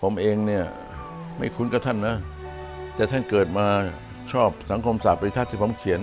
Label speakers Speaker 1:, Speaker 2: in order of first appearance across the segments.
Speaker 1: ผมเองเนี่ยไม่คุ้นกับท่านนะ แต่ท่านเกิดมาชอบสังคมศาสตร์ปริทัศน์ที่ผมเขียน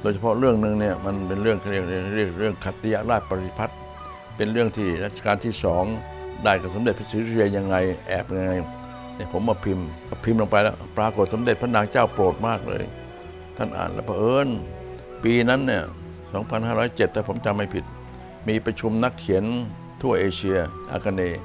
Speaker 1: โดยเฉพาะเรื่องหนึ่งเนี่ยมันเป็นเรื่องเรียกเรียกเรื่องขัตติยราชปริพัฒน์เป็นเรื่องที่รัชกาลที่สองได้กับสมเด็จพระศรีสุริยยังไงแอบยังไงเนี่ยผมมาพิมพ์พิมพ์ลงไปแล้ว ปรากฏสมเด็จพระนางเจ้าโปรดมากเลย ท่านอ่านแล้วเผอิญปีนั้นเนี่ย 2507 ถ้าผมจำไม่ผิด มีประชุมนักเขียนทั่วเอเชียอาคเนย์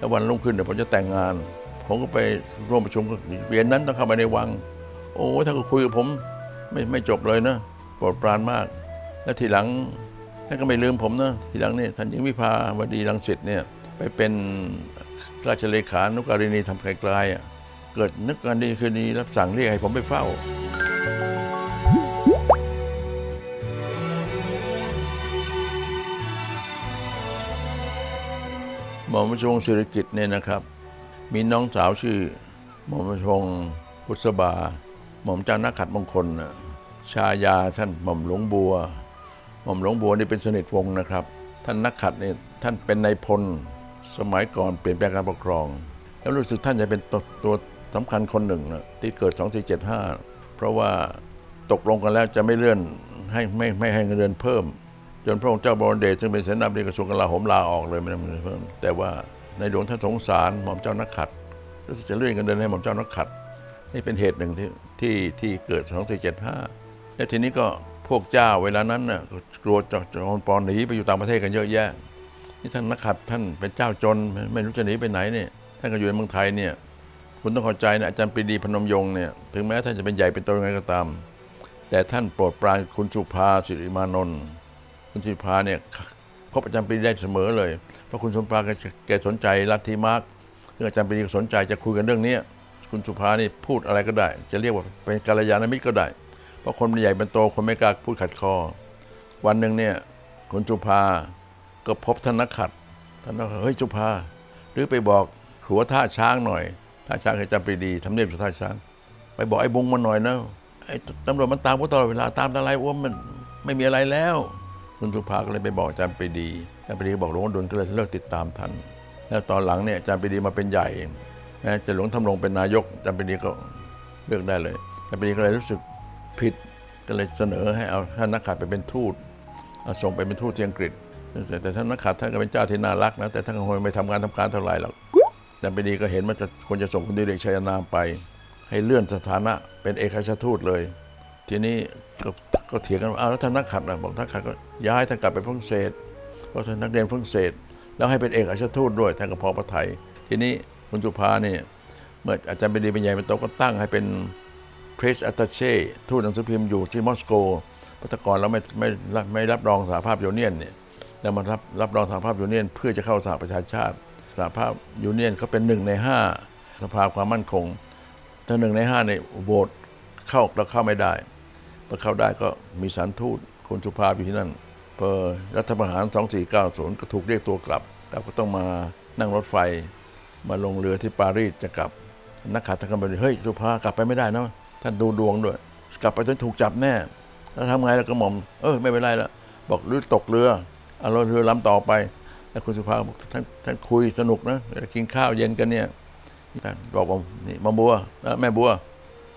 Speaker 1: แล้ววันรุ่งขึ้นเนี่ยผมจะแต่งงาน ผมก็ไปร่วมประชุมเวียนนั้นต้องเข้าไปในวัง โอ้ท่านก็คุยกับผมไม่ไม่จบเลยนะโปรดปรานมาก แล้วทีหลังท่านก็ไม่ลืมผมนะทีหลังนี่ท่านหญิงวิภาวดีรังสิตเนี่ยไปเป็นราชเลขานุการินีทำไกลๆเกิดนึกกันดีคืนดีรับสั่งเรียกให้ผมไปเฝ้า หม่อมราชวงศ์สิริกิตเนี่ยนะครับ มีน้องสาวชื่อ หม่อมราชวงศ์บุษบา หม่อมเจ้านักขัดมงคลน่ะชายาท่านหม่อมหลวงบัว หม่อมหลวงบัวนี่เป็นสนิทวงศ์นะครับ ท่านนักขัดเนี่ยท่านเป็นนายพลสมัยก่อนเปลี่ยนแปลงการปกครอง แล้วรู้สึกท่านจะเป็นตัวตัวสำคัญคนหนึ่งนะที่เกิด 2475 เพราะว่าตกลงกันแล้วจะไม่เลื่อนให้ไม่ไม่ให้เงินเดือนเพิ่ม จนพระองค์เจ้าบรเดชซึ่งเป็นเสนาบดีกระทรวงกลาโหมลาออกเลยไม่ได้เพิ่มแต่ว่าในหลวงท่านสงสารหม่อมเจ้านักขัดก็จะเลื่อนเงินเดือนให้หม่อมเจ้านักขัด นี่เป็นเหตุหนึ่งที่ที่ที่เกิด 2475 และทีนี้ก็พวกเจ้าเวลานั้นน่ะกลัวจะจะโอนปอนหนีไปอยู่ต่างประเทศกันเยอะแยะนี่ท่านนักขัดท่านเป็นเจ้าจนไม่ไม่รู้จะหนีไปไหนเนี่ยท่านก็อยู่ในเมืองไทยเนี่ยคุณต้องเข้าใจนะอาจารย์ปรีดีพนมยงค์เนี่ยถึงแม้ท่านจะเป็นใหญ่เป็นโตยังไงก็ตาม แต่ท่านโปรดปรานคุณสุภาสิริมานนท์ คุณสุภาเนี่ยคบอาจารย์ปรีดีได้เสมอเลย เพราะคุณสุภาแกสนใจลัทธิมาร์กเรื่องอาจารย์ปรีดีสนใจจะคุยกันเรื่องนี้คุณสุภานี่พูดอะไรก็ได้ จะเรียกว่าเป็นกัลยาณมิตรก็ได้ เพราะคนใหญ่เป็นโตคนไม่กล้าพูดขัดคอ วันหนึ่งเนี่ยคุณสุภาก็พบท่านนักขัดท่านนักเฮ้ยสุภา หรือไปบอกขัวท่าช้างหน่อยท่าช้างเคยจำปรีดีทำเนียบอยู่ท่าช้าง ไปบอกไอ้บุงมันหน่อยนะไอ้ตำรวจมันตามกูตลอดเวลาตามอะไรว่ามันไม่มีอะไรแล้ว คุณสุภาก็เลยไปบอกอาจารย์ปรีดีอาจารย์ปรีดีบอกหลวงดุลก็เลยเลิกติดตามท่านแล้วตอนหลังเนี่ยอาจารย์ปรีดีมาเป็นใหญ่แม้จะหลวงทำรงเป็นนายกอาจารย์ปรีดีก็เลือกได้เลยอาจารย์ปรีดีก็เลยรู้สึกผิดก็เลยเสนอให้เอาท่านนักขัดไปเป็นทูตเอาส่งไปเป็นทูตที่อังกฤษ แต่ท่านนักขัดท่านก็เป็นเจ้าที่น่ารักนะแต่ท่านก็คงไม่ทำงานทำการเท่าไหร่หรอกอาจารย์ปรีดีก็เห็นว่าจะควรจะส่งคุณดิเรกชัยนามไป ให้เลื่อนสถานะเป็นเอกอัครราชทูตเลย ทีนี้ ก็เถียงกันว่าอ้าแล้วท่านนักขัดนะบอกท่านนักขัดก็ย้ายท่านกลับไปฝรั่งเศสเพราะท่านนักเรียนฝรั่งเศส แล้วให้เป็นเอกอัครราชทูตด้วยท่านก็พอพระไทย ทีนี้คุณสุภาเนี่ยเมื่ออาจารย์ปรีดีเป็นใหญ่เป็นโตก็ตั้งให้เป็นเพรสอัตเช่ทูตหนังสือพิมพ์อยู่ที่มอสโกพัตกรแล้วไม่ไม่ไม่ไม่รับรองสหภาพยูเนียนเนี่ยแล้วมารับรับรองสหภาพยูเนียนเพื่อจะเข้าสหประชาชาติสหภาพยูเนียนเขาเป็นหนึ่งในห้าสภาความมั่นคงถ้าหนึ่งในห้าเนี่ยโหวตเข้าแล้วเข้าไม่ได้ พอเข้าได้ก็มีสารทูตคนสุภาพอยู่ที่นั่นพอรัฐประหาร 2490 ก็ถูกเรียกตัวกลับ แล้วก็ต้องมานั่งรถไฟ มาลงเรือที่ปารีสจะกลับ นักข่าวทานก็บอกเฮ้ยสุภากลับไปไม่ได้นะท่านดูดวงด้วย กลับไปจนถูกจับแน่ แล้วทำไงแล้วก็หม่อม เออไม่เป็นไรละบอกหรือตกเรือเอาเรือลำต่อไป แล้วคุณสุภาบอกท่านท่านคุยสนุกนะเวลากินข้าวเย็นกันเนี่ยบอกว่านี่มาบัวแม่บัว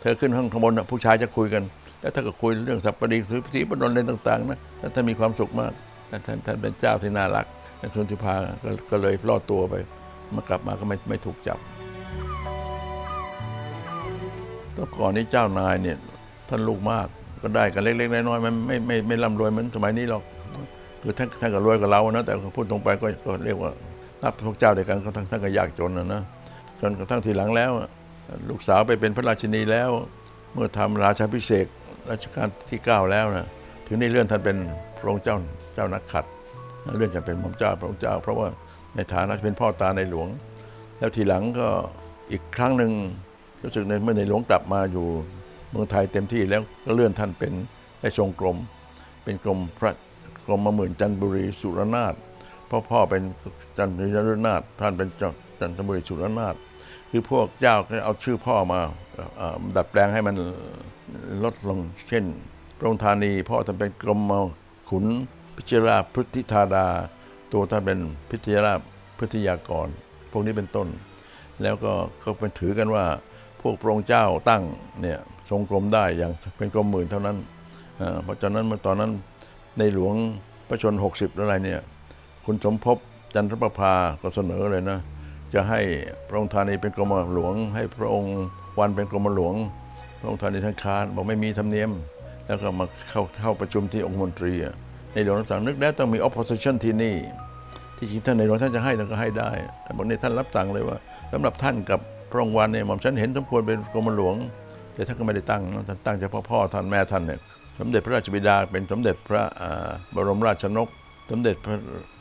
Speaker 1: เธอขึ้นข้างข้างบนผู้ชายจะคุยกัน แล้วถ้าก็คุยเรื่องสัพพดีสุสีปนนเรื่องต่างๆนะแล้วท่านมีความสุขมากแล้วท่านท่านเป็นเจ้าที่น่ารักแล้วคุณสุภาก็ก็เลยรอดตัวไปมากลับมาก็ไม่ไม่ถูกจับก็ก่อนนี้เจ้านายเนี่ยท่านลูกมากก็ได้กันเล็ก ๆ น้อยๆมันไม่ไม่ไม่ร่ำรวยเหมือนสมัยนี้หรอกคือท่านท่านก็รวยกว่าเรานะแต่พูดตรงไปก็ก็เรียกว่านับพวกเจ้าเดียวกันก็ท่านท่านก็ยากจนนะนะจนกระทั่งทีหลังแล้ว ลูกสาวไปเป็นพระราชินีแล้ว เมื่อทำราชาพิเศษ รัชกาลที่ 9 แล้วนะถึงได้เลื่อนท่านเป็นพระองค์เจ้าเจ้านักขัดเลื่อนจะเป็นพระองค์เจ้าพระองค์เจ้า เพราะว่าในฐานะเป็นพ่อตาในหลวง แล้วทีหลังก็อีกครั้งหนึ่งรู้สึกในเมื่อในหลวงกลับมาอยู่เมืองไทยเต็มที่แล้วก็เลื่อนท่านเป็นได้ทรงกรม เป็นกรมพระกรมมาหมื่นจันทบุรีสุรนาถเพราะพ่อเป็นจันทบุรีสุรนาถท่านเป็นจันทบุรีสุรนาถ คือพวกเจ้าก็เอาชื่อพ่อมาอดัดแปลงให้มันลดลง เช่นพระองค์ธานีพ่อท่านเป็นกรมขุนพิจราพฤทธิธาดา ตัวท่านเป็นพิทยาราพฤทธิยากร พวกนี้เป็นต้น แล้วก็เขาเป็นถือกันว่า พวกพระองค์เจ้าตั้งเนี่ยทรงกรมได้อย่างเป็นกรมหมื่นเท่านั้นเพราะฉะนั้นเมื่อตอนนั้นในหลวงพระชน 60 อะไรเนี่ย คุณสมภพจันทรประภาก็เสนอเลยนะ จะให้พระองค์ธานีเป็นกรมหลวง ให้พระองค์วันเป็นกรมหลวง พระองค์ธานีท่านค้านบอกไม่มีธรรมเนียม แล้วก็มาเข้าเข้าประชุมที่องคมนตรี ในหลวงรับสั่งนึกแล้วต้องมี opposition ที่นี่ ที่จริงท่านในหลวงท่านจะให้ท่านก็ให้ได้แต่บอกนี่ท่านรับสั่งเลยว่าสำหรับท่านกับพระองค์วันเนี่ยหม่อมฉันเห็นสมควรเป็นกรมหลวง แต่ท่านก็ไม่ได้ตั้งท่านตั้งเฉพาะพ่อท่านแม่ท่านเนี่ยสมเด็จพระราชบิดาเป็นสมเด็จพระบรมราชนก สมเด็จพระ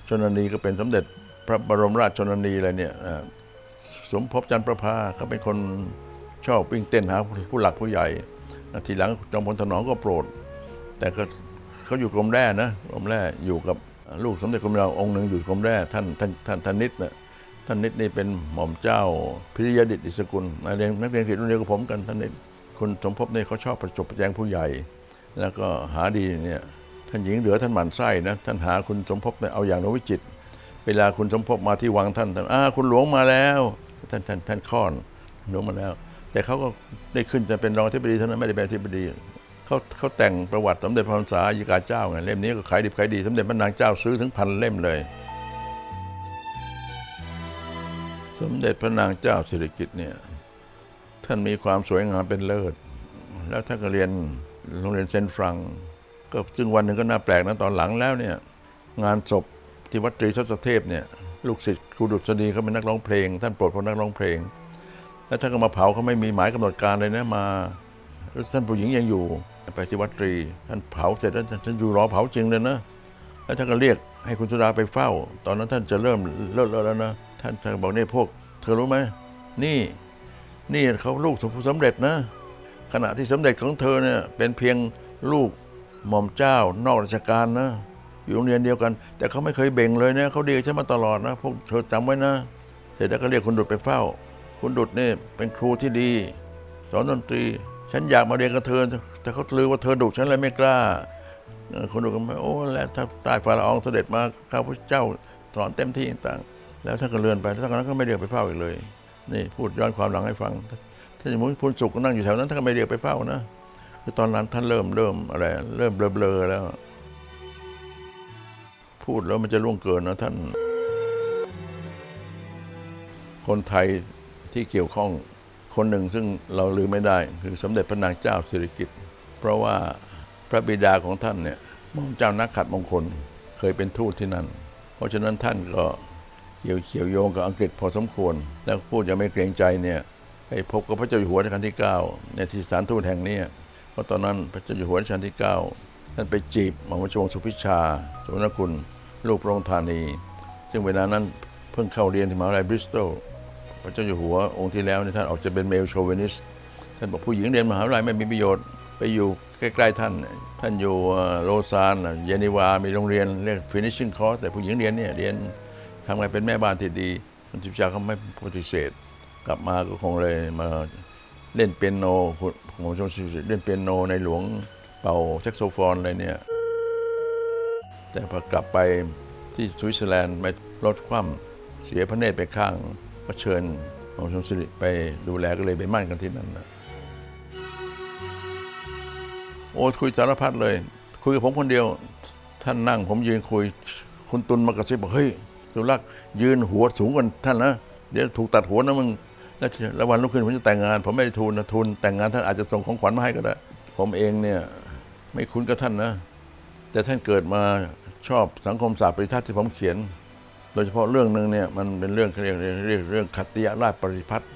Speaker 1: ชนนีก็เป็นสมเด็จ พระบรมราชชนนีอะไรเนี่ยสมภพจันทร์ประภาเขาเป็นคนชอบวิ่งเต้นหาผู้หลักผู้ใหญ่ทีหลังจอมพลถนอมก็โปรด แต่ก็เขาอยู่กรมแร่นะกรมแร่อยู่กับลูกสมเด็จกรมเราองค์หนึ่งอยู่กรมแร่ท่านท่านท่านท่านนิดนะท่านนิดนี่เป็นหม่อมเจ้าพิริยดิษฐ์อิสกุลมาเรียนนักเรียนเกียรติรุ่นเดียวกับผมกันท่านนิดคุณสมภพเนี่ยเขาชอบประจบประแจงผู้ใหญ่ แล้วก็หาดีเนี่ยท่านหญิงเหลือท่านหมั่นไส้นะท่านหาคุณสมภพเนี่ยเอาอย่างนวิจิต เวลาคุณสมภพมาที่วังท่านท่านอ่าคุณหลวงมาแล้วท่านท่านท่านค้อนหลวงมาแล้ว แต่เขาก็ได้ขึ้นจะเป็นรองอธิบดีเท่านั้นไม่ได้เป็นอธิบดีเขาเขาแต่งประวัติสมเด็จพระพรรษายิกาเจ้าไงเล่มนี้ก็ขายดิบขายดีสมเด็จพระนางเจ้าซื้อถึงพันเล่มเลย สมเด็จพระนางเจ้าสิริกิติ์เนี่ยท่านมีความสวยงามเป็นเลิศ แล้วท่านก็เรียนโรงเรียนเซนฟรังก์ก็ซึ่งวันหนึ่งก็น่าแปลกนะตอนหลังแล้วเนี่ยงานศพ ที่วัดตรีทศเทพเนี่ยลูกศิษย์ครูดุษฎีเขาเป็นนักร้องเพลง ท่านโปรดเพราะนักร้องเพลง แล้วท่านก็มาเผาเขาไม่มีหมายกำหนดการเลยนะมาท่านผู้หญิงยังอยู่ไปที่วัดตรี ท่านเผาเสร็จแล้วท่านอยู่รอเผาจริงเลยนะแล้วท่านก็เรียกให้คุณสุดาไปเฝ้า ตอนนั้นท่านจะเริ่มเลิศแล้วนะท่านท่านบอกนี่พวก เธอรู้ไหมนี่นี่เขาลูกสมสำเร็จนะ ขณะที่สำเร็จของเธอเนี่ยเป็นเพียงลูกหม่อมเจ้านอกราชการนะ อยู่โรงเรียนเดียวกัน แต่เขาไม่เคยเบ่งเลยนะเขาดีกับฉันมาตลอดนะพวกเธอจำไว้นะ เสร็จแล้วก็เรียกคุณดุดไปเฝ้า คุณดุดนี่เป็นครูที่ดี สอนดนตรี ฉันอยากมาเรียนกับเธอ แต่เขาลือว่าเธอดุฉันเลยไม่กล้าเออคนดุก็ไม่โอ้แล้วถ้าใต้ฝ่าละอองเสด็จมาข้าพเจ้าสอนเต็มที่ต่างๆ แล้วท่านก็เลื่อนไปท่านก็นั้นก็ไม่เรียกไปเฝ้าอีกเลย นี่พูดย้อนความหลังให้ฟังท่านสมมติพูนสุขก็นั่งอยู่แถวนั้นท่านก็ไม่เรียกไปเฝ้านะคือตอนนั้นท่านเริ่มเริ่มอะไร เริ่มเบลอๆแล้ว พูดแล้วมันจะล่วงเกินนะท่าน คนไทยที่เกี่ยวข้องคนหนึ่งซึ่งเราลืมไม่ได้ คือสมเด็จพระนางเจ้าสิริกิติ์เพราะว่าพระบิดาของท่านเนี่ยมอมเจ้านักขัดมงคลเคยเป็นทูตที่นั่น เพราะฉะนั้นท่านก็เกี่ยวเกี่ยวโยงกับอังกฤษพอสมควร แล้วพูดยังไม่เกรงใจเนี่ยไปพบกับพระเจ้าอยู่หัวรัชกาลที่ 9 ในที่สถานทูตแห่งนี้เพราะตอนนั้นพระเจ้าอยู่หัวรัชกาลที่ 9 ท่านไปจีบหม่อมราชวงศ์สุพิชาสมณกุลลูกพระองค์ธานี ซึ่งเวลานั้นเพิ่งเข้าเรียนที่มหาวิทยาลัยบริสตอลพระเจ้าอยู่หัวองค์ที่แล้วเนี่ยท่านออกจะเป็นเมลโชเวนิสท่านบอกผู้หญิงเรียนมหาวิทยาลัยไม่มีประโยชน์ไปอยู่ใกล้ๆท่าน ท่านอยู่โลซานเยนิวา มีโรงเรียนเรียก finishing course แต่ผู้หญิงเรียนเนี่ยเรียนทำไงเป็นแม่บ้านที่ดีท่านทิพชาเขาไม่ปฏิเสธ กลับมาก็คงเลยมาเล่นเปียโนผมชมเล่นเปียโนในหลวง เป่าแซกโซโฟนอะไรเนี่ย แต่พอกลับไปที่สวิตเซอร์แลนด์ไปรถคว่ำเสียพระเนตรไปข้างก็เชิญหมอชมสิริไปดูแลก็เลยไปมั่นกันที่นั่นนะโอ้คุยสารพัดเลย คุยกับผมคนเดียว ท่านนั่ง ผมยืนคุยคุณตุลมากระซิบบอกเฮ้ยสุรักษ์ยืนหัวสูงกว่าท่านนะเดี๋ยวถูกตัดหัวนะมึงแล้วแล้ววันรุ่งขึ้นผมจะแต่งงาน ผมไม่ได้ทุนนะทุน แต่งงานท่านอาจจะส่งของขวัญมาให้ก็ได้ ผมเองเนี่ย ไม่คุ้นกับท่านนะ แต่ท่านเกิดมาชอบสังคมศาสตร์ปริทัศน์ที่ผมเขียน โดยเฉพาะเรื่องหนึ่งเนี่ยมันเป็นเรื่องเรียกเรียกเรื่องขัตติยราชปริพัฒน์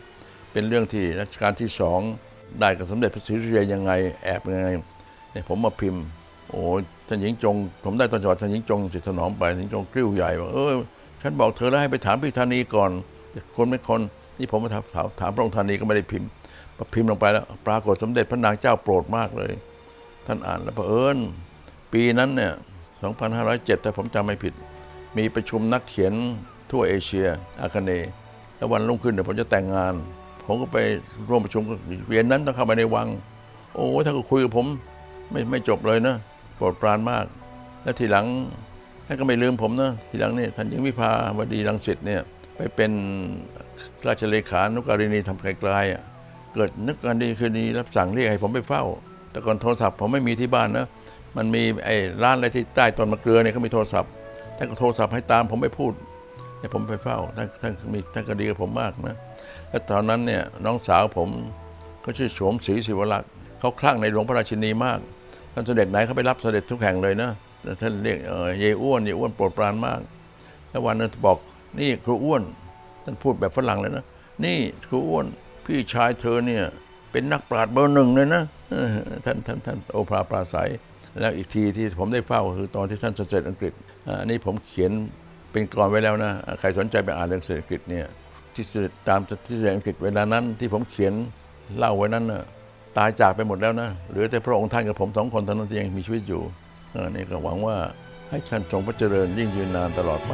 Speaker 1: เป็นเรื่องที่รัชกาลที่สองได้กับสมเด็จพระศรีสุริยยังไงแอบยังไงเนี่ยผมมาพิมพ์ โอ้ท่านหญิงจง ผมได้ตอนจังหวัดท่านหญิงจงจิตถนอมไปท่านหญิงจงกริ้วใหญ่ว่าเออฉันบอกเธอแล้วให้ไปถามพี่ธานีก่อนคนไม่คนนี่ผมมาถามถามถามพระองค์ธานีก็ไม่ได้พิมพ์พอพิมพ์ลงไปแล้ว ปรากฏสมเด็จพระนางเจ้าโปรดมากเลย ท่านอ่านแล้วเผอิญปีนั้นเนี่ย 2507ถ้าผมจำไม่ผิด มีประชุมนักเขียนทั่วเอเชีย อาคเนย์แล้ววันรุ่งขึ้นเดี๋ยวผมจะแต่งงาน ผมก็ไปร่วมประชุมเวียนนั้นต้องเข้าไปในวัง โอ้ท่านก็คุยกับผมไม่ไม่จบเลยนะโปรดปรานมาก แล้วทีหลังท่านก็ไม่ลืมผมนะทีหลังเนี่ยท่านหญิงวิภาวดีรังสิตเนี่ยไปเป็นราชเลขานุการินีทำไกลๆเกิดนึกกันดีคืนนี้รับสั่งเรียกให้ผมไปเฝ้า แต่ก่อนโทรศัพท์ผมไม่มีที่บ้านนะมันมีไอ้ร้านอะไรที่ใต้ต้นมะเกลือเนี่ยเขามีโทรศัพท์ท่านก็โทรศัพท์ให้ตามผมไปพูดให้ผมไปเฝ้าท่านท่านมีท่านก็ดีกับผมมากนะแล้วตอนนั้นเนี่ยน้องสาวผมก็ชื่อโฉมศรีศิวรักษ์เขาคลั่งในหลวงพระราชินีมากท่านเสด็จไหนเขาไปรับเสด็จทุกแห่งเลยนะท่านเรียกเออเยอ้วนเยอ้วนโปรดปรานมาก แล้ววันนึงบอกนี่ครูอ้วน ท่านพูดแบบฝรั่งเลยนะ นี่ครูอ้วนพี่ชายเธอเนี่ยเป็นนักปราชญ์เบอร์หนึ่งเลยนะ ท่านท่านท่านโอภาปราศัย แล้วอีกทีที่ผมได้เฝ้าคือตอนที่ท่านเสด็จอังกฤษอันนี้ผมเขียนเป็นกรอนไว้แล้วนะ ใครสนใจไปอ่านเรื่องเศรษฐกิจเนี่ยที่เสด็จตามที่เสด็จอังกฤษเวลานั้น ที่ผมเขียนเล่าไว้นั้นน่ะตายจากไปหมดแล้วนะเหลือแต่พระองค์ท่านกับผมสองคนเท่านั้นที่ยังมีชีวิตอยู่ออนี่ก็หวังว่าให้ท่านทรงพระเจริญยิ่งยืนนานตลอดไป